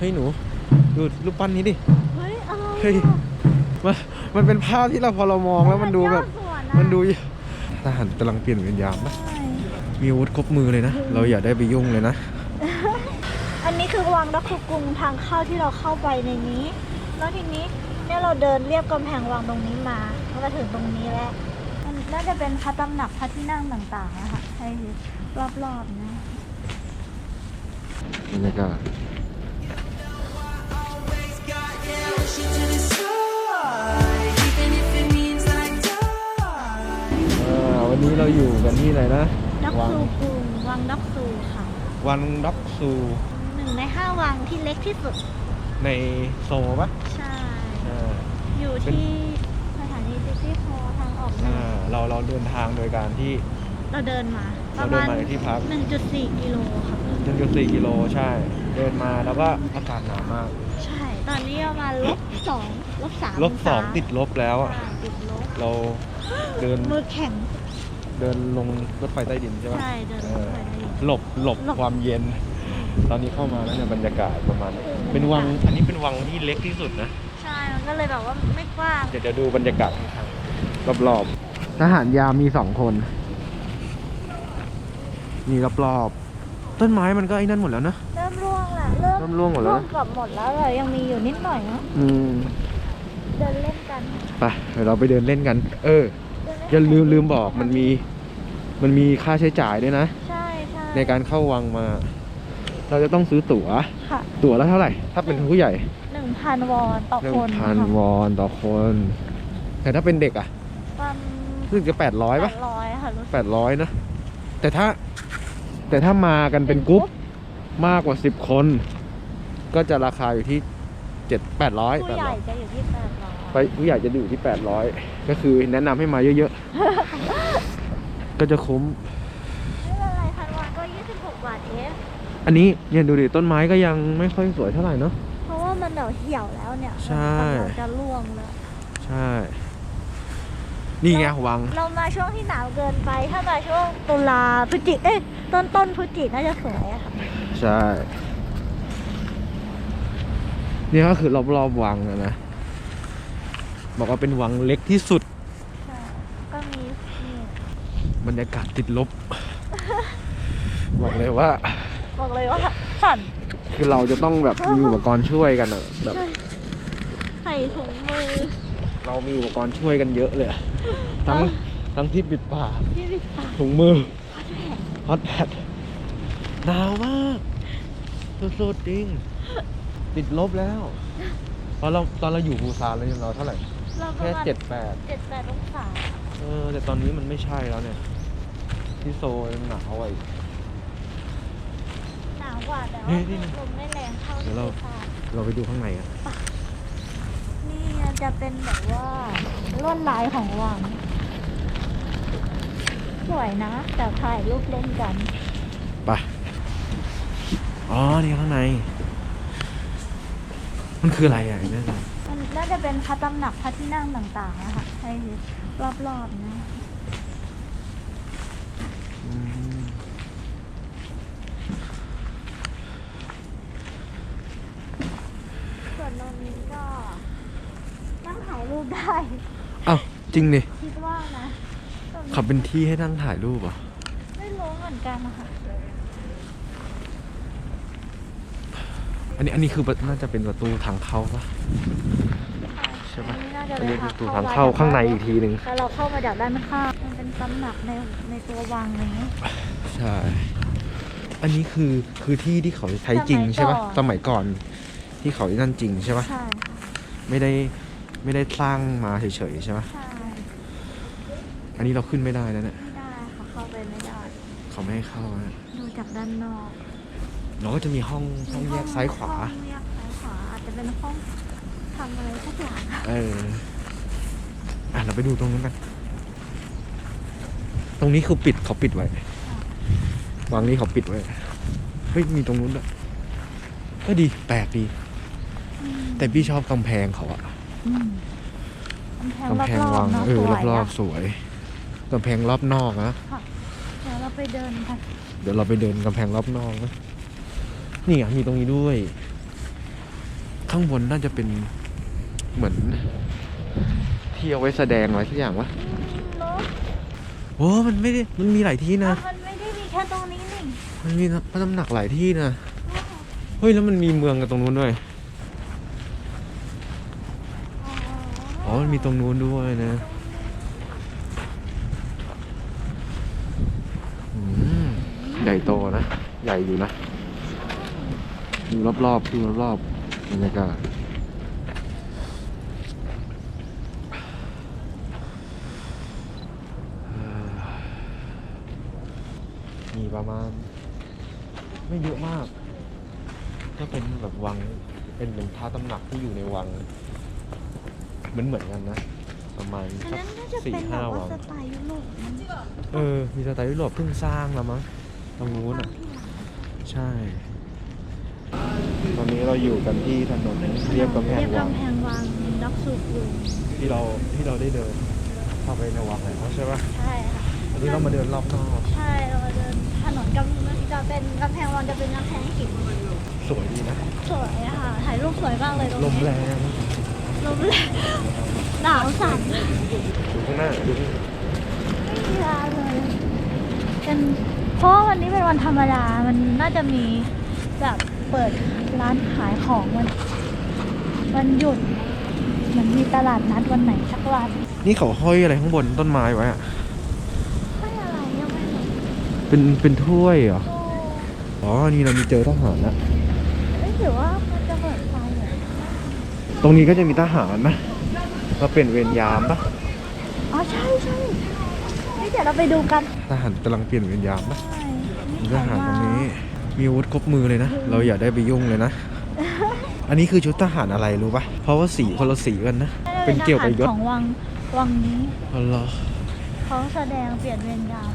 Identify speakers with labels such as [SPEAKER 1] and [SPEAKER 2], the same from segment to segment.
[SPEAKER 1] เฮ้ยหนู ดูรูปปั้นนี้ดิ
[SPEAKER 2] เฮ้ยอะไร
[SPEAKER 1] เฮ้ยมันมันเป็นภาพที่เราพอเรามองแล้วมันดูแบบมันดูทหารกำลังเปลี่ยนเวรยามนะ
[SPEAKER 2] ใช่
[SPEAKER 1] มีอาวุธครบมือเลยนะ เราอย่าได้ไปยุ่งเลยนะ
[SPEAKER 2] อันนี้คือวังดักคุกรุงทางเข้าที่เราเข้าไปในนี้ แล้วทีนี้เนี่ยเราเดินเรียบกำแพงวังตรงนี้มาก็มาถึงตรงนี้แล้ว มันน่าจะเป็นพระตำหนักพระที่นั่งต่างๆนะคะให้รอบๆนะ
[SPEAKER 1] บรรยากาศ อ่าวันนี้เราอยู่กันที่ไหนนะ
[SPEAKER 2] ดัก
[SPEAKER 1] วัง
[SPEAKER 2] ซูกรุงวังดักซูค่ะ
[SPEAKER 1] วันด็อกซู
[SPEAKER 2] หนึ่งในห้าวังที่เล็กที่สุด
[SPEAKER 1] ในโซลปะ
[SPEAKER 2] ใช่
[SPEAKER 1] อ่า
[SPEAKER 2] อยู่
[SPEAKER 1] เป็น
[SPEAKER 2] ที่สถานีซิตี้ฮอลล์ทางออกเมื
[SPEAKER 1] อ่า
[SPEAKER 2] อง
[SPEAKER 1] เราเราเดินทางโดยการที่
[SPEAKER 2] เราเดินมา ป
[SPEAKER 1] เรา
[SPEAKER 2] ระ
[SPEAKER 1] เดิน
[SPEAKER 2] มาณ
[SPEAKER 1] มาในที่พัก
[SPEAKER 2] 1.4 กิโลค่ะ
[SPEAKER 1] 1.4กิโลใช่ เดินมาแล้วก็อากาศหนาวมาก
[SPEAKER 2] ใช่ ตอนนี้ประมาณลบสองลบสาม
[SPEAKER 1] ลบสอง
[SPEAKER 2] ศา
[SPEAKER 1] ติดลบแล้วอะ
[SPEAKER 2] ใช่ติดลบ
[SPEAKER 1] เราเดิน
[SPEAKER 2] มือแข็ง
[SPEAKER 1] เดินลงรถไฟใต้ดินใช่ปะ
[SPEAKER 2] ใช่เดิน
[SPEAKER 1] เอ
[SPEAKER 2] ลง
[SPEAKER 1] อ
[SPEAKER 2] ไปได้
[SPEAKER 1] หลบหลบ
[SPEAKER 2] หลบ
[SPEAKER 1] ความเย็น ตอนนี้เข้ามาแล้วเนี่ยบรรยากาศประมาณนี้
[SPEAKER 2] เออ
[SPEAKER 1] เป็นวัง
[SPEAKER 2] บรรยากาศ
[SPEAKER 1] อันนี้เป็นวังที่เล็กที่สุดนะ
[SPEAKER 2] ใช่มันก็เลยแบบว่าไม่กว้าง
[SPEAKER 1] เดี๋ยวจะดูบรรยากาศข้างๆรอบๆทหารยามมีสองคน มีรอบๆ ต้นไม้มันก็ไอ้นั่นหมดแล้วนะ
[SPEAKER 2] เริ่มร่วงแหละเริ่ม
[SPEAKER 1] เริ่มร่วงหมดแล้ว
[SPEAKER 2] ร่วงเกับหมดแล้วเลยยังมีอยู่นิดหน่อยนะ
[SPEAKER 1] อืม
[SPEAKER 2] เดินเล่นกัน
[SPEAKER 1] ไปเดี๋ยวเราไปเดินเล่นกัน เออ
[SPEAKER 2] เดินเน
[SPEAKER 1] อย่าลืมลืมบอกมันมีมันมีค่าใช้จ่ายด้วยนะ
[SPEAKER 2] ใช่ใช่
[SPEAKER 1] ในการเข้าวังมา เราจะต้องซื้อตั๋ว
[SPEAKER 2] ค่ะ
[SPEAKER 1] ตั๋วละเท่าไหร่ ถ้าเป็นผู้ใหญ่
[SPEAKER 2] หนึ่งพันวอนต่อ
[SPEAKER 1] หนึ่
[SPEAKER 2] ค
[SPEAKER 1] ง
[SPEAKER 2] น
[SPEAKER 1] พัน
[SPEAKER 2] ค่ะ
[SPEAKER 1] วอนต่อคน แต่ถ้าเป็นเด็กอะ
[SPEAKER 2] ประมาณ
[SPEAKER 1] รู้สึกจะแปดร้อย
[SPEAKER 2] แป
[SPEAKER 1] ปะ
[SPEAKER 2] ดร้อยค่ะรู้สึก
[SPEAKER 1] แปดร้อยนะ แต่ถ้า แต่ถ้ามากันเป็นกรุ๊ปมากกว่าสิบคน ก็จะราคาอยู่ที่เจ็ดแปดร้อย
[SPEAKER 2] ผู้ใหญ่จะอยู่ที่แปดร้อย
[SPEAKER 1] ไปผู้ใหญ่จะอยู่ที่แปดร้อยก็คือแนะนำให้มาเยอะๆ ก็จะคุ้ม
[SPEAKER 2] ไม่เป็นไรพันวอนก็ยี่สิบหกบาทเอง
[SPEAKER 1] อันนี้เนี่ยดูดิต้นไม้ก็ยังไม่ค่อยสวยเท่าไหร่เนาะ
[SPEAKER 2] เพราะว่ามันเดี๋ยวเหี่ยวแล้วเนี่ย
[SPEAKER 1] ใช่
[SPEAKER 2] มันกำลังจะร่วงแล้ว
[SPEAKER 1] ใช่ นี่ไงวัง
[SPEAKER 2] เรามาช่วงที่หนาวเกินไป ถ้ามาช่วงตุลาพฤศจิเอ้ยต้นต้นพฤศจิน่าจะสวยอะค่ะ
[SPEAKER 1] ใช่ นี่ก็คือรอบๆวังอะนะ บอกว่าเป็นวังเล็กที่สุด
[SPEAKER 2] ใช่ก็มีนี่
[SPEAKER 1] บรรยากาศติดลบ บอกเลยว่า
[SPEAKER 2] บอกเลยว่าสั่น
[SPEAKER 1] คือเราจะต้องแบบมีอุปกรณ์ช่วยกันอะแบบ
[SPEAKER 2] ใส่ถุงมือ
[SPEAKER 1] เรามีอุปกรณ์ช่วยกันเยอะเลยอะทั้งทั้งที่ปิดปาก
[SPEAKER 2] ที่ปิดปาก
[SPEAKER 1] ถุงมือฮอตแพดหนาวมากสุดๆจริง ติดลบแล้วตอนเราตอนเราอยู่ภูซานเราเราเท่าไหร่
[SPEAKER 2] เราประ
[SPEAKER 1] แค่
[SPEAKER 2] มาณ
[SPEAKER 1] เจ็ดแปด
[SPEAKER 2] เจ็ดแปดองศา
[SPEAKER 1] เออแต่ตอนนี้มันไม่ใช่แล้วเนี่ย ที่โซลยังหนาวอะอีก
[SPEAKER 2] หนาวกว่าแต่
[SPEAKER 1] เฮ้
[SPEAKER 2] ว่าย
[SPEAKER 1] นี่
[SPEAKER 2] ลมไม่แรงเท่า
[SPEAKER 1] เดี๋ยวเรา
[SPEAKER 2] ที่ค่ะ
[SPEAKER 1] เราไปดูข้างในกัน
[SPEAKER 2] นี่ จะเป็นแบบว่าลวดลายของวัง สวยนะ แต่ถ่ายรูปเล่นกัน
[SPEAKER 1] ไปอ๋อ นี่ข้างใน มันคืออะไรอะไอ้นั่น
[SPEAKER 2] มันน่าจะเป็นพระตำหนักพระที่นั่งต่างๆนะคะให้รอบๆนะ
[SPEAKER 1] อืม
[SPEAKER 2] ส่วนตรงนี้ก็นั่งถ่ายรูปได้
[SPEAKER 1] อ้าวจริงดิ
[SPEAKER 2] คิดว่านะตรงนี้
[SPEAKER 1] เขาเป็นที่ให้นั่งถ่ายรูปเหรอะ
[SPEAKER 2] ไม่รู้เหมือนกันนะคะ
[SPEAKER 1] อันนี้อันนี้คือประน่าจะเป็นประตูทางเข้าปะ ใช่ปะ
[SPEAKER 2] อันนี้น่าจะ
[SPEAKER 1] อัน
[SPEAKER 2] เป็
[SPEAKER 1] นี้
[SPEAKER 2] น
[SPEAKER 1] คือประตู
[SPEAKER 2] ทา
[SPEAKER 1] ทางง
[SPEAKER 2] เข้า
[SPEAKER 1] เข้าข้างในอีกทีหนึ่ง
[SPEAKER 2] แต่เราเข้ามาจากด้านข้างมันเป็นตำหนักในในตัววังนี้
[SPEAKER 1] ใช่ อันนี้คือคือที่ที่เขาใช้จริงใช่ปะสมัยก่อนที่เขานั่นจริงใช่ปะ
[SPEAKER 2] ใช่
[SPEAKER 1] ไม่ได้ ไม่ได้สร้างมาเฉยๆใช่ปะ
[SPEAKER 2] ใช่
[SPEAKER 1] อันนี้เราขึ้นไม่ได้แล้วเนี่ย
[SPEAKER 2] ไม่ได้ค่ะเข้าไปไม่ได้
[SPEAKER 1] เขาไม่ให้เข้านะ
[SPEAKER 2] ดูจากด้านนอก
[SPEAKER 1] เราก็จะมีห้องห้องแยกซ้ายขวา
[SPEAKER 2] ห้องแยกซ้ายขวาอาจจะเป็นห้องทำอะไรสักอย่าง
[SPEAKER 1] เออ อะเราไปดูตรงนั้นกัน ตรงนี้คือปิดเขาปิดไว้ วางนี้เขาปิดไว้ เฮ้ยมีตรงนู้นด้วย ก็ดีแปลกดี
[SPEAKER 2] อืม
[SPEAKER 1] แต่พี่ชอบกำแพงเขาอะ
[SPEAKER 2] อืมกำแพง
[SPEAKER 1] กำแพง
[SPEAKER 2] รอ
[SPEAKER 1] วั
[SPEAKER 2] บ
[SPEAKER 1] ง
[SPEAKER 2] ๆเนาะ
[SPEAKER 1] เออ
[SPEAKER 2] สวย
[SPEAKER 1] รอบ
[SPEAKER 2] อะ
[SPEAKER 1] ๆสวยกำแพงรอบนอกนะ
[SPEAKER 2] เดี๋ยวเราไปเดินกัน
[SPEAKER 1] เดี๋ยวเราไปเดินกำแพงรอบนอกนะนี่อะมีตรงนี้ด้วย ข้างบนน่าจะเป็นเหมือน ที่เอาไว้แสดงอะไรสักอย่างวะ
[SPEAKER 2] เนาะ
[SPEAKER 1] โอ้มันไม่ได้มันมีหลายที่นะ
[SPEAKER 2] มันไม่ได้มีแค่ตรงนี้นี่
[SPEAKER 1] มันมีพระตำหนักหลายที่นะ เฮ้ยแล้วมันมีเมืองกันตรงนู้นด้วย อ๋อ มันมีตรงนู้นด้วยนะอืมใหญ่โตนะ ใหญ่อยู่นะดูรอบๆดูรอบๆบรรยากาศเอ่อมีประมาณ ไม่เยอะมาก ก็เป็นแบบวัง เป็นเป็นพระตำหนักที่อยู่ในวัง เหมือนเหมือนกันนะ ประมาณ
[SPEAKER 2] อัน
[SPEAKER 1] สัก
[SPEAKER 2] นั้นน่าจะ
[SPEAKER 1] สี่
[SPEAKER 2] เป็นแบ
[SPEAKER 1] ห้า
[SPEAKER 2] บ
[SPEAKER 1] วั
[SPEAKER 2] ว่างสไตล์ยุโรปมัน
[SPEAKER 1] เออ มีสไตล์ยุโรปเพิ่งสร้างแล้วมั้งตรงนู้นอะ ใช่ ตอนนี้เราอยู่กันที่ถนนเรียบกำแพง
[SPEAKER 2] เรียบ
[SPEAKER 1] วัง
[SPEAKER 2] กำแพงวังด็อกสูกรุง
[SPEAKER 1] ที่เราที่เราได้เดินเข้าไปในวังแล้วใช่ปะ
[SPEAKER 2] ใช่ค่ะ
[SPEAKER 1] อันนี้เรามาเดินรอบนอก
[SPEAKER 2] ใช่เรามาเดินถนนกำจะเป็นกำแพงวังจะเป็นกำแพงหิน
[SPEAKER 1] สวยดีนะ
[SPEAKER 2] สวยอะค่ะถ่ายรูปสวยมากเลยตรง
[SPEAKER 1] ลม
[SPEAKER 2] นี้
[SPEAKER 1] แรง
[SPEAKER 2] ลมแรงหนาวสั่น
[SPEAKER 1] ดูข้างหน้าดูที่
[SPEAKER 2] ไม่มีลาเลยเป็นเพราะว่าวันนี้เป็นวันธรรมดา มันน่าจะมีแบบเปิดร้านขายของวันวันหยุดเหมือนมีตลาดนัดวันไหนสักวัน
[SPEAKER 1] นี่เขาห้อยอะไรข้างบนต้นไม้ไว้อะ
[SPEAKER 2] ไม่อะไรยังไม่รู้
[SPEAKER 1] เป็นเป็นถ้วยเหรอ
[SPEAKER 2] โอ้
[SPEAKER 1] อ๋อ นี่เรามีเจอทหารนะ
[SPEAKER 2] เอ้ยหรือว่ามันจะเปิดไฟเหรอ
[SPEAKER 1] ตรงนี้ก็จะมีทหารนะมาเป็นเวรยามปะ
[SPEAKER 2] อ๋อใช่ใช่นี่เดี๋ยวเราไปดูกัน
[SPEAKER 1] ทหารกำลังเปลี่ยนเวรยามปะ
[SPEAKER 2] ใช่
[SPEAKER 1] มีทหารตรงนี้ มีอาวุธครบมือเลยนะ เราอย่าได้ไปยุ่งเลยนะ อันนี้คือชุดทหารอะไรรู้ปะเพราะว่าสีคนละสีกันนะ เป็นเกี่ยวกับยศ
[SPEAKER 2] ของวังวังนี้
[SPEAKER 1] อ๋อเหรอ
[SPEAKER 2] เขาแสดงเปลี่ยนเวรยาม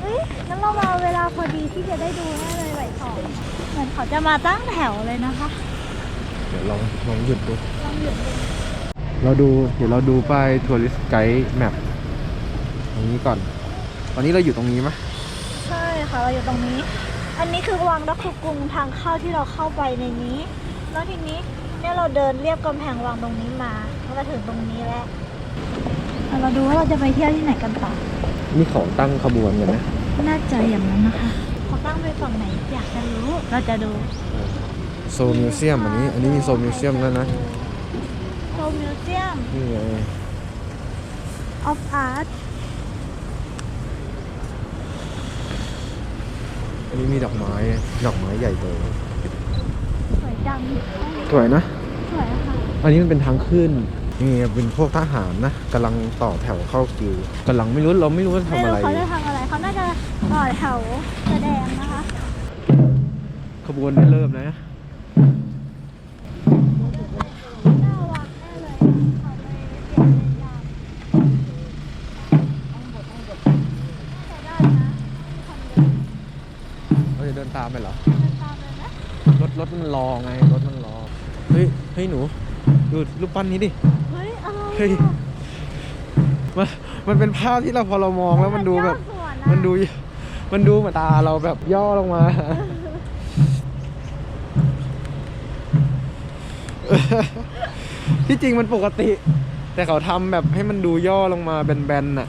[SPEAKER 2] เฮ้ยงั้นเรามาเวลาพอดีที่จะได้ดูแน่เลยบ่ายสองเหมือนเขาจะมาตั้งแถวเลยนะคะ
[SPEAKER 1] เดี๋ยวลองลองหยุดดู
[SPEAKER 2] ลองหยุดดู
[SPEAKER 1] เราดูเดี๋ยวเราดูป้ายทัวริสไกด์แมปตรงนี้ก่อน ตอนนี้เราอยู่ตรงนี้ไหม
[SPEAKER 2] ใช่ค่ะเราอยู่ตรงนี้ อันนี้คือวังดักคุกรุงทางเข้าที่เราเข้าไปในนี้ แล้วทีนี้เนี่ยเราเดินเรียบกำแพงวังตรงนี้มาก็มาถึงตรงนี้แล้วอะเราดูว่าเราจะไปเที่ยวที่ไหนกันต่อ
[SPEAKER 1] นี่เขาตั้งขบวนกันนะ
[SPEAKER 2] น่าจะอย่างนั้นนะคะเขาตั้งไปฝั่งไหนอยากจะรู้ เราจะดู
[SPEAKER 1] โซลมิวเซียมอันนี้ อันนี้มีโซลมิวเซียมแล้วยนะ
[SPEAKER 2] โซลมิวเซียม
[SPEAKER 1] นี่ไง
[SPEAKER 2] ออฟอาร์ต
[SPEAKER 1] อันนี้มีดอกไม้ ดอกไม้ใหญ่โต
[SPEAKER 2] สวยจัง
[SPEAKER 1] สวยนะ
[SPEAKER 2] สวยอะค่ะ
[SPEAKER 1] อันนี้มันเป็นทางขึ้น นี่เป็นพวกทหารนะกำลังต่อแถวเข้าคิวกำลังไม่รู้เราไม่รู้ว่า
[SPEAKER 2] ไม่
[SPEAKER 1] ทำอะไร
[SPEAKER 2] รู้เขาจะทำอะไรเขาน่าจะต่อแถวแสดงนะคะ
[SPEAKER 1] ขบวนไม่เริ่มนะ
[SPEAKER 2] น่า ไปเห
[SPEAKER 1] รอ
[SPEAKER 2] เดินตามเลยนะ
[SPEAKER 1] รถรถมันรอไง รถมันรอ เฮ้ย เฮ้ยหนู ดูรูปปั้นนี้ดิ
[SPEAKER 2] เฮ้ยอะไร
[SPEAKER 1] เฮ้ย
[SPEAKER 2] อะ
[SPEAKER 1] มันมันเป็นภาพที่เราพอเรามองแล้วมันดูแบบ
[SPEAKER 2] ยอส่วนอะ
[SPEAKER 1] มันดู มันดูเหมือนตาเราแบบย่อลงมา ที่จริงมันปกติ แต่เขาทำแบบให้มันดูย่อลงมาแบนๆน่ะ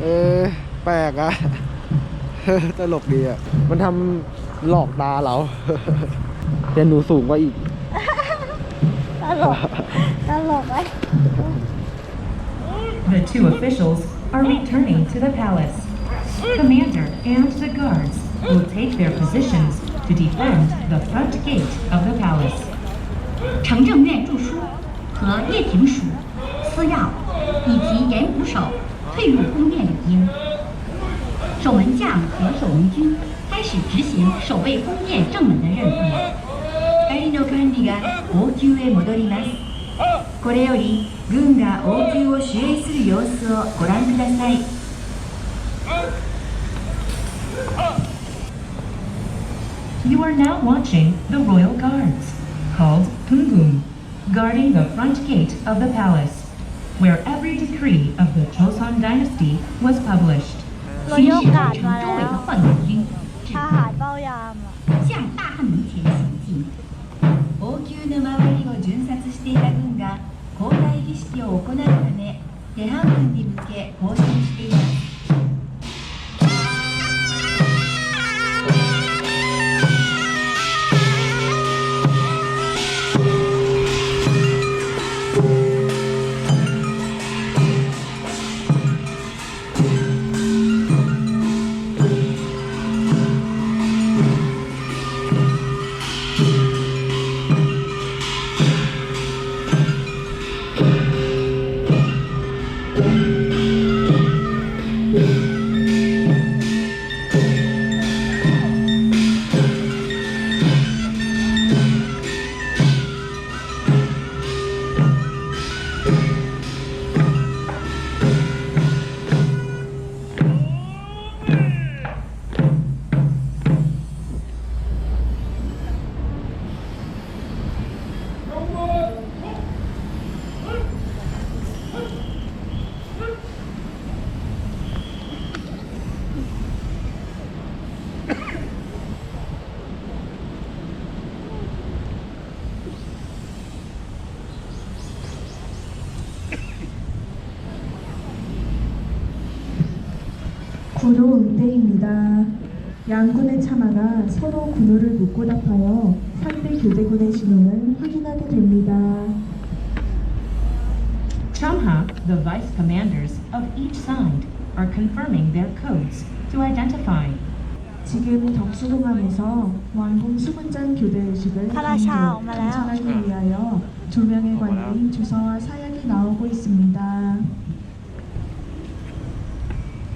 [SPEAKER 1] เออ แปลกอะ ตลกดีอะมันทำหลอกตาเรา แต่หนูสูงกว่าอีก
[SPEAKER 2] ตลกตลกไหม
[SPEAKER 3] The two officials are returning to the palace. Commander and the guards will take their positions to defend the front gate of the palace.
[SPEAKER 4] 城正院著书和叶平署、司要以及严捕手退入宫殿理应。 守门将和守门军开始执行守卫宫殿正门的任务。帰りの管理が王宮へ戻ります。これより軍が王宮を守衛する様子をご覧ください。
[SPEAKER 3] You are now watching the royal guards, called Tungun, guarding the front gate of the palace, where every decree of the Joseon dynasty was published.
[SPEAKER 2] เรา
[SPEAKER 4] 巡
[SPEAKER 2] โยก
[SPEAKER 4] 视
[SPEAKER 2] กาด
[SPEAKER 4] 城
[SPEAKER 2] มา
[SPEAKER 4] 周
[SPEAKER 2] แล้
[SPEAKER 4] 围
[SPEAKER 2] ว
[SPEAKER 4] 的换管军，
[SPEAKER 2] ทหารเฝ้ายามอ่ะ
[SPEAKER 4] 向大汉门前行进。王宮沼 巡察していた軍が交代儀式を行うためテハン軍に向け行進しています
[SPEAKER 5] 구로 응대입니다. 양군의 참화가 서로 군호를 묻고 답하여 상대 교대군의 신용을 확인하게 됩니다.
[SPEAKER 3] Chamha, the vice commanders of each side, are confirming their codes to identify.
[SPEAKER 5] 지금 덕수궁안에서 왕궁 수군장 교대 의식을 강조,
[SPEAKER 2] 엄마라요.
[SPEAKER 5] 감찰하기 위하여 두 명의 관리 주서와 사약이 나오고 있습니다.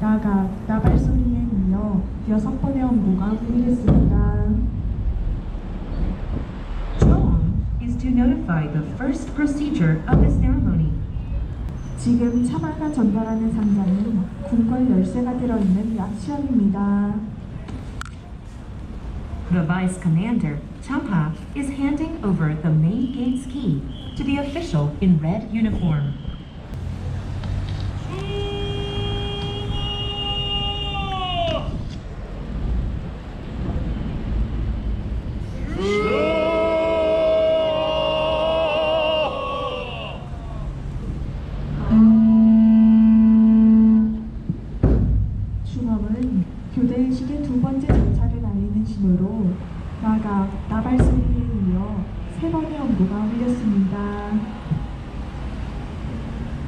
[SPEAKER 5] 나가 나발 소리에 이어 여섯 번의 엄고가 울리겠습니다.
[SPEAKER 3] Choam is to notify the first procedure of the ceremony.
[SPEAKER 5] 지금 차마가 전달하는 상자는 궁궐 열쇠가 들어있는 약시험입니다.
[SPEAKER 3] The vice commander, Chamha, is handing over the main gate's key to the official in red uniform.
[SPEAKER 5] 세 번의 엄고가 울렸습니다.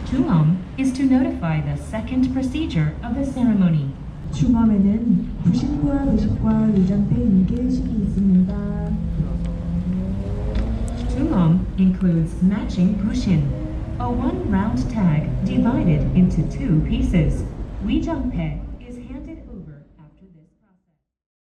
[SPEAKER 3] Tuam is to notify the second procedure of the ceremony.
[SPEAKER 5] 중엄에는 부신부와 의식과 의장대 일개 의식이 있습니다.
[SPEAKER 3] Tumam includes matching bushin, a one round tag divided into two pieces, Wijangpe